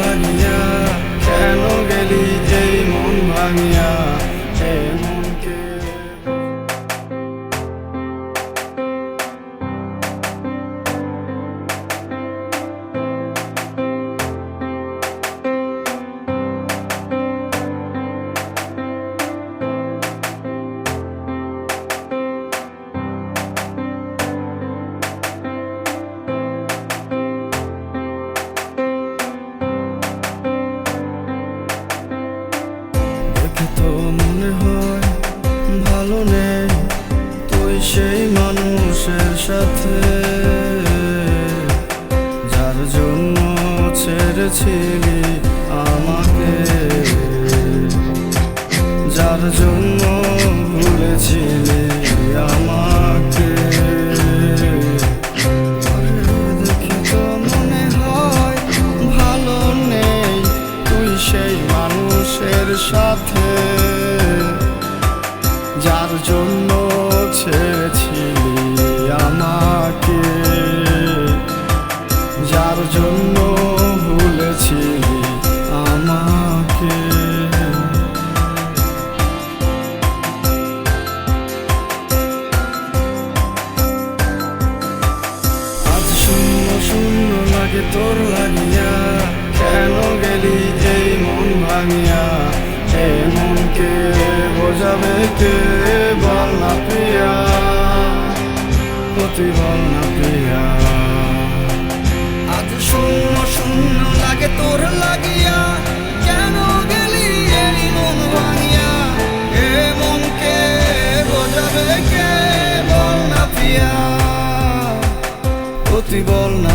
লাগে মনে হয় ভালো নেই তুই সেই মানুষের সাথে। যার জন্য ছেড়েছিলি আমাকে। যার জন্য ভুলেছিলি আমাকে। জন্য ছেড়েছিলি আমাকে। যার জন্য ভুলেছিলি আমাকে। আজ শূন্য শূন্য লাগে তোর লাগিয়া। কেন গেলি এই মন ভাঙিয়া? এ মনকে বোঝাবে কে? না প্রিয়া। আজ শূন্য শূন্য লাগে তোর লাগিয়া। কেন গেলি মন ভাঙিয়া? এ মনকে বোঝাবে কে বল না না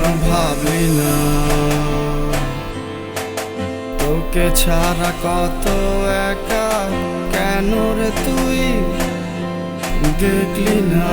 কেন ভাবলি না তোকে ছাড়া কত একা কেন রে তুই দেখলি না?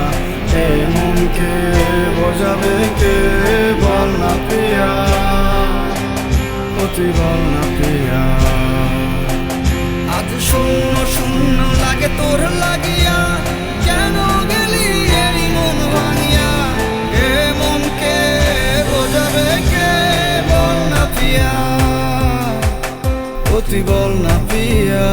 মনকে বোঝাবে কে বল না প্রিয়া তুই বল না প্রিয়া। আজ শূন্য শূন্য লাগে তোর লাগিয়া, কেন গেলি এই মন ভাঙিয়া? এ মনকে বোঝাবে কে বল না পিয়া অতি বল না পিয়া